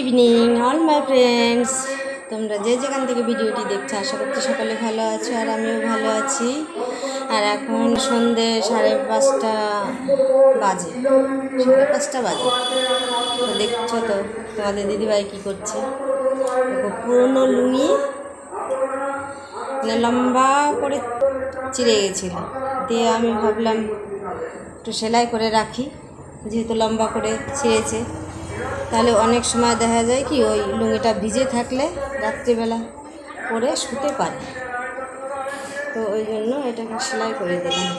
Evening all my friends তোমরা যে যেখান থেকে ভিডিওটি দেখছ, আশা করছি সকলে ভালো আছো আর আমিও ভালো আছি। আর এখন সন্ধে সাড়ে পাঁচটা বাজে। সাড়ে পাঁচটা বাজে। তো দেখছ তো, তোমাদের দিদিভাই কী করছে? দেখো, পুরনো লুঙি মানে লম্বা করে চিড়ে গেছিল। দিয়ে আমি ভাবলাম একটু সেলাই করে রাখি, যেহেতু লম্বা করে ছিঁড়েছে। তাহলে অনেক সময় দেখা যায় কি ওই লুঙ্গিটা ভিজে থাকলে রাত্রিবেলা পরে শুতে পারে। তো ওই জন্য এটাকে সেলাই করে দিলাম।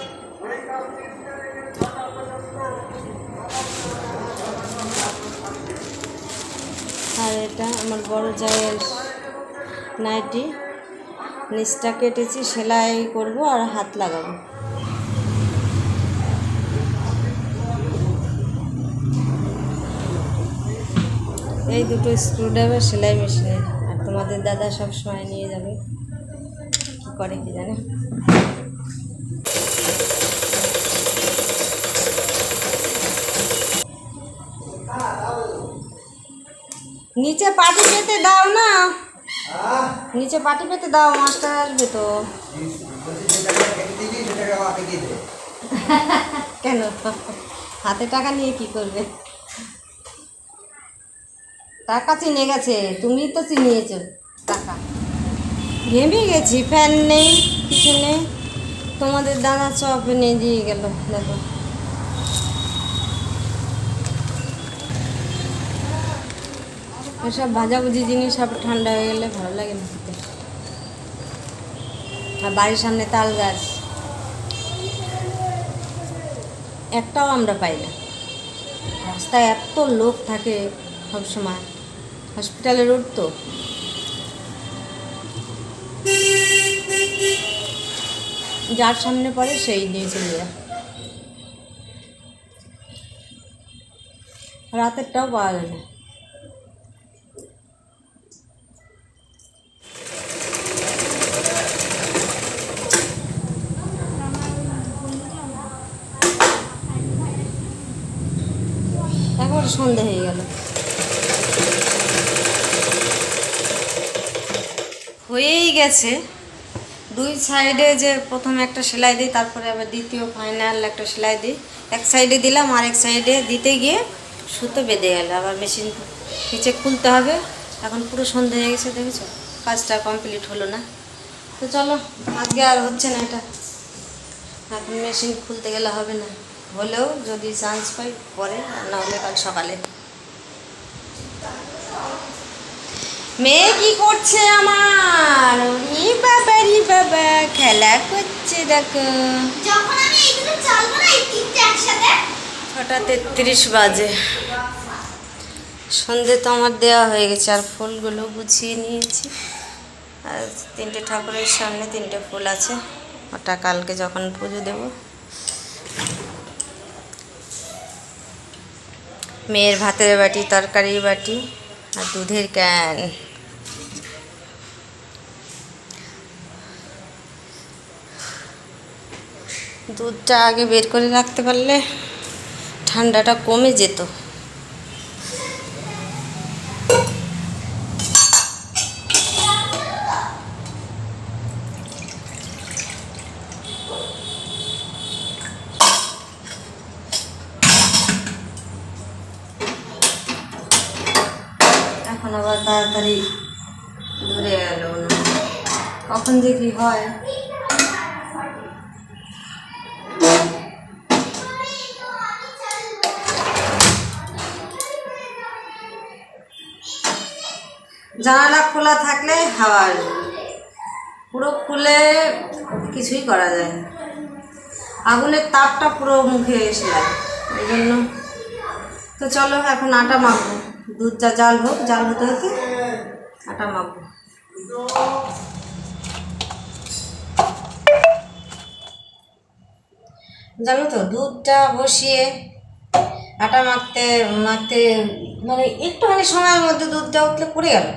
আর এটা আমার বড় জায়ের নাইটি। নিচটা কেটেছি, সেলাই করব আর হাত লাগাবো। এই দুটো স্ক্রুড্রাইভার সেলাই মেশিনে আর তোমাদের দাদা সব সময় নিয়ে যাবে কী করে কি জানে নিচে পাটি পেতে দাও না নিচে পাটি পেতে দাও মাস্টার আসবে তো কেন হাতে টাকা নিয়ে কি করবে টাকা চিনে গেছে, তুমি তো চিনিয়েছ টাকা। ঘেমে গেছি ফ্যান নেই, কিছু নেই। তোমাদের দাদা সব নিয়ে দিয়ে গেল, দেখো। এসব ভাজাভুজি জিনিস সব ঠান্ডা হয়ে গেলে ভালো লাগে না খেতে। আর বাড়ির সামনে তাল গাছ। একটাও আমরা পাই না। রাস্তায় এত লোক থাকে সব সময় হসপিটালের রোড তো। যার সামনে পড়ে সেই নিয়ে চলে যায়। রাতেরটাও পাওয়া যায় না। একবার সন্ধে হয়ে গেল। গেছে। দুই সাইডে যে প্রথমে একটা সেলাই দিই, তারপরে আবার দ্বিতীয় ফাইনাল একটা সেলাই দিই। এক সাইডে দিলাম, আর এক সাইডে দিতে গিয়ে সুতো বেঁধে গেল। আবার মেশিন নিচে খুলতে হবে। এখন পুরো সন্ধে হয়ে গেছে, দেখেছ? কাজটা কমপ্লিট হলো না। তো চলো, আজকে আর হচ্ছে না এটা। এখন মেশিন খুলতে গেলে হবে না। হলেও যদি চান্স পাই, পরে না হলে কাল সকালে। মেয়ে কি করছে আমার। ই বাবা রি বাবা খেলা করছে দেখো। যখন আমি এইগুলো চালবো না এই তিনটে একসাথে? ছটা তেত্রিশ বাজে। সন্ধে তো আমার দেওয়া হয়ে গেছে আর ফুলগুলো গুছিয়ে নিয়েছি। আর তিনটে ঠাকুরের সামনে তিনটে ফুল আছে। ওটা কালকে যখন পুজো দেব। মেয়ের ভাতের বাটি তরকারির বাটি আর দুধের ক্যান। দুধটা আগে বের করে রাখতে পারলে ঠান্ডাটা কমে যেত। এখন আবার তাড়াতাড়ি ধরে গেল কখন যে কি হয়? জানালা খোলা থাকলে হাওয়া আসবে। পুরো খুলে কিছুই করা যায় না। আগুনের তাপটা পুরো মুখে এসে যায়। এই জন্য তো চলো এখন আটা মাখবো। দুধটা জাল হোক, জাল হতে হতে আটা মাখবো। জানো তো, দুধটা বসিয়ে আটা মাখতে মাখতে মানে একটুখানি সময়ের মধ্যে দুধটা উঠলে পড়ে গেল।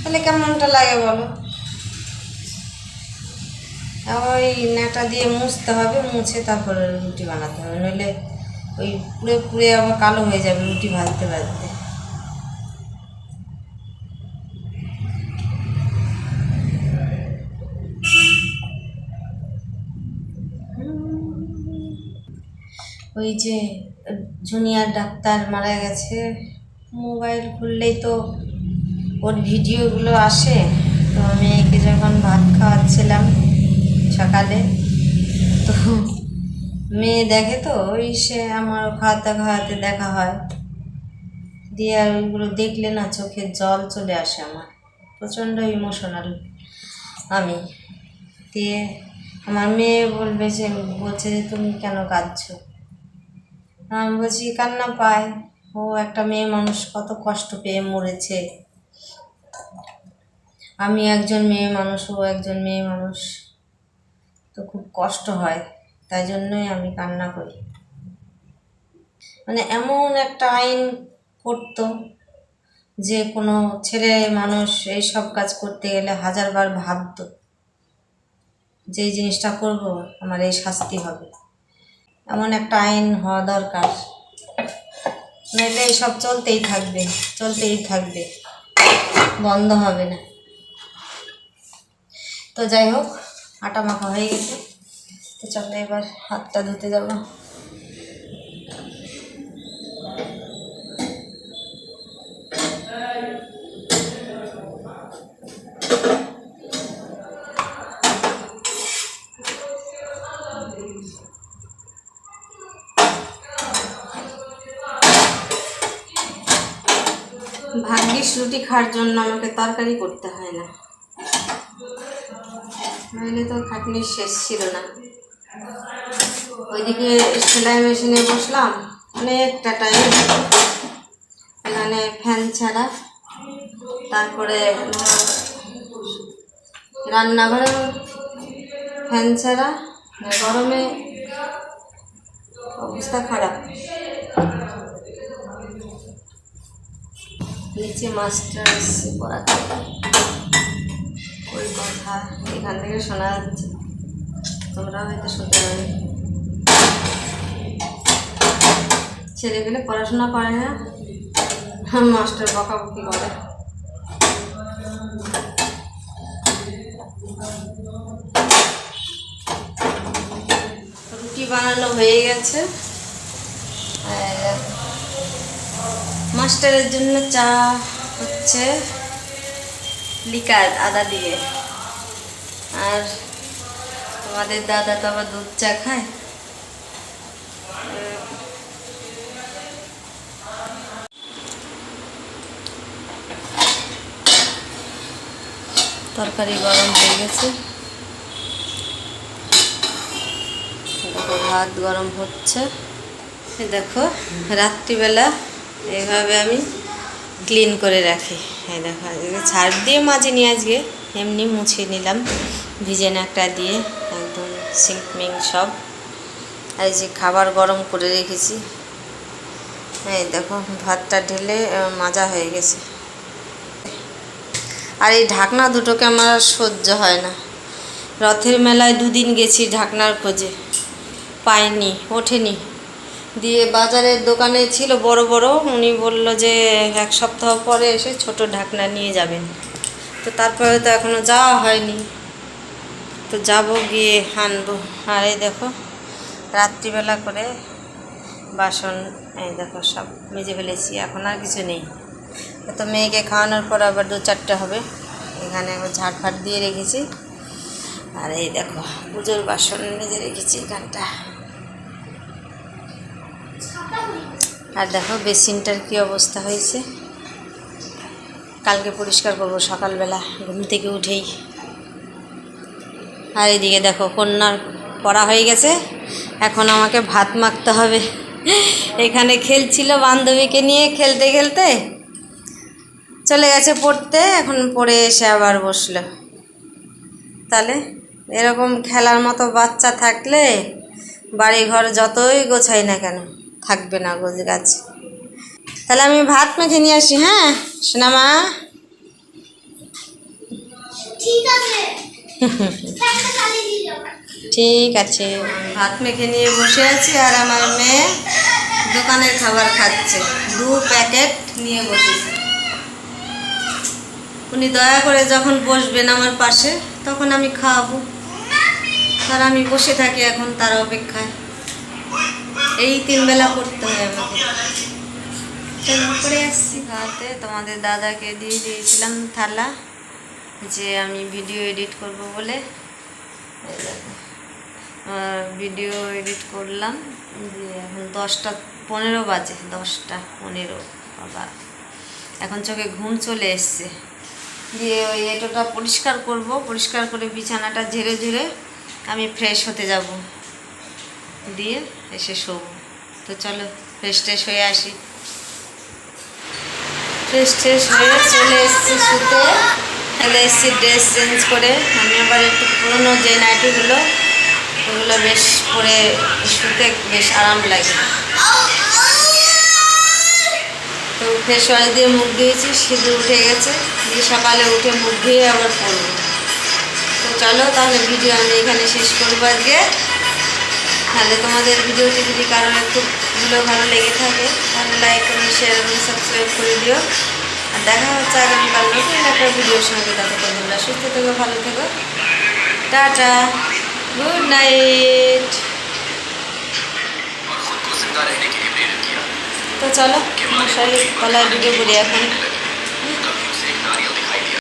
তাহলে কেমনটা লাগে বলো? ওই নাটা দিয়ে মুছতে হবে, মুছে তারপরে রুটি বানাতে হবে, নইলে ওই পুরে পুরে আবার কালো হয়ে যাবে রুটি ভাজতে ভাজতে। ওই যে, জুনিয়র ডাক্তার মারা গেছে, মোবাইল খুললেই তো ওর ভিডিওগুলো আসে, তো মেয়েকে যখন ভাত খাওয়াচ্ছিলাম সকালে, তো মেয়ে দেখে তো, ওই সে আমার খাওয়াতে খাওয়াতে দেখা হয়। দিয়ে আর ওইগুলো দেখলে না চোখে জল চলে আসে আমার, প্রচণ্ড ইমোশনাল আমি। দিয়ে আমার মেয়ে বলবে যে, বলছে যে, তুমি কেন কাঁদছো? আমি বলছি, কান্না পায়। ও একটা মেয়ে মানুষ কত কষ্ট পেয়ে মরেছে। আমি একজন মেয়ে মানুষ, ও একজন মেয়ে মানুষ। তো খুব কষ্ট হয়, তাই জন্যই আমি কান্না করি। মানে এমন একটা আইন করতো যে কোনো ছেলে মানুষ এই সব কাজ করতে গেলে হাজারবার ভাবতো যে এই জিনিসটা করব, আমার এই শাস্তি হবে। এমন একটা আইন হওয়া দরকার। নইলে এইসব চলতেই থাকবে চলতেই থাকবে। বন্ধ হবে না। তো যাই হোক, আটা মাখা হয়ে গেছে। তো চলো এবার হাতটা ধুতে যাব। ভাগ্যিস রুটি খাওয়ার জন্য আমাকে তরকারি করতে হয় না। নইলে তো খাটনি শেষ ছিল না। ওইদিকে সেলাই মেশিনে বসলাম, অনেকটা টাইম এখানে ফ্যান ছাড়া। তারপরে রান্নাঘরে ফ্যান ছাড়া গরমে অবস্থা খারাপ। নিচে মাস্টার এসছে পড়াতে ওই কথা, এখান থেকে শোনা যাচ্ছে। তোমরা হয়তো শুনতে পাবে। ছেলেগুলো পড়াশোনা করে না? মাস্টার বকাবকি করে। রুটি বানানো হয়ে গেছে। মাস্টারের জন্য চা হচ্ছে। লিকার, আদা দিয়ে। আর আমাদের দাদা তো আবার দুধ চা খায়। তরকারি গরম হয়ে গেছে। ভাত গরম হচ্ছে। দেখো, রাত্রিবেলা এইভাবে আমি ক্লিন করে রাখি। হ্যাঁ দেখো আজকে ছাড় দিয়ে মাজিনি আজকে। এমনি মুছে নিলাম, ভিজে একটা দিয়ে, একদম সিঙ্ক মিং সব। এই যে খাবার গরম করে রেখেছি। এই দেখো, ভাতটা ঢেলে মাজা হয়ে গেছে। আর এই ঢাকনা দুটোকে আমার সহ্য হয় না। রথের মেলায় দুদিন গেছি ঢাকনার খোঁজে। পাইনি, ওঠেনি। দিয়ে বাজারের দোকানে ছিল বড় বড়। উনি বলল যে এক সপ্তাহ পরে এসে ছোট ঢাকনা নিয়ে যাবেন। তো তারপরে তো এখনও যাওয়া হয়নি। তো যাব গিয়ে আনব। আর এই দেখো, রাত্রিবেলা করে বাসন, এই দেখো সব মেজে ফেলেছি, এখন আর কিছু নেই। তো মেয়েকে খাওয়ানোর পর আবার দু চারটে হবে। এখানে আবার ঝাড়ফাট দিয়ে রেখেছি। আর এই দেখো, পুজোর বাসন মেজে রেখেছি, এখানটা। আর দেখো বেসিনটার কি অবস্থা হয়েছে। কালকে পরিষ্কার করব, সকালবেলা ঘুম থেকে উঠেই। আর এদিকে দেখো কন্যার পড়া হয়ে গেছে, এখন আমাকে ভাত মাখতে হবে। এখানে খেলছিল বান্ধবীকে নিয়ে খেলতে খেলতে, চলে গেছে পড়তে, এখন পড়ে এসে আবার বসল। তাহলে এরকম খেলার মতো বাচ্চা থাকলে বাড়ি ঘর যতই গোছাই না কেন। থাকবে না গোছ গাছ তাহলে আমি ভাত মেখে নিয়ে আসি হ্যাঁ? সোনামা? ঠিক আছে। ভাত মেখে নিয়ে বসে আছি আর আমার মেয়ে দোকানের খাবার খাচ্ছে। দু প্যাকেট নিয়ে বসেছে। উনি দয়া করে যখন বসবেন আমার পাশে তখন আমি খাওয়াবো। আর আমি বসে থাকি এখন তার অপেক্ষায়। এই তিন বেলা করতে হয় আমাকে। করে আসছি খাওয়াতে তোমাদের দাদাকে দিয়ে দিয়েছিলাম থালা, যে আমি ভিডিও এডিট করব বলে। ভিডিও এডিট করলাম দিয়ে এখন দশটা, পনেরো বাজে, দশটা পনেরো বাবা। এখন চোখে ঘুম চলে এসছে। দিয়ে ওই এটোটা পরিষ্কার করব, পরিষ্কার করে বিছানাটা ঝেড়ে ঝেড়ে আমি ফ্রেশ হতে যাব। দিয়ে এসে শোবো। তো চলো ফ্রেশ ট্রেশ হয়ে আসি। ফ্রেশ ট্রেশ হয়ে চলে এসেছি শুতে। চলে এসেছি ড্রেস চেঞ্জ করে। আমি আবার একটু পুরনো যে নাইটিগুলো ওগুলো বেশ পরে শুতে বেশ আরাম লাগে। তো ফ্রেশ ওয়াশ দিয়ে মুখ দিয়েছি সিঁদুর উঠে গেছে। দিয়ে সকালে উঠে মুখ ধুয়ে আবার পরবো। তো চলো তাহলে ভিডিও আমি এখানে শেষ করব আজকে। তাহলে তোমাদের ভিডিওটি যদি কারণে একটু ভালো ভালো লেগে থাকে তাহলে লাইক করুন শেয়ার করুন সাবস্ক্রাইব করে দিও। আর দেখা হচ্ছে আগামীকাল নতুন একটা ভিডিওর সঙ্গে। তাদেরকে তোমরা সুস্থ থেকো ভালো থেকো। টাটা গুড নাইট তো চলো মশাই কলার ভিডিও বলি এখন।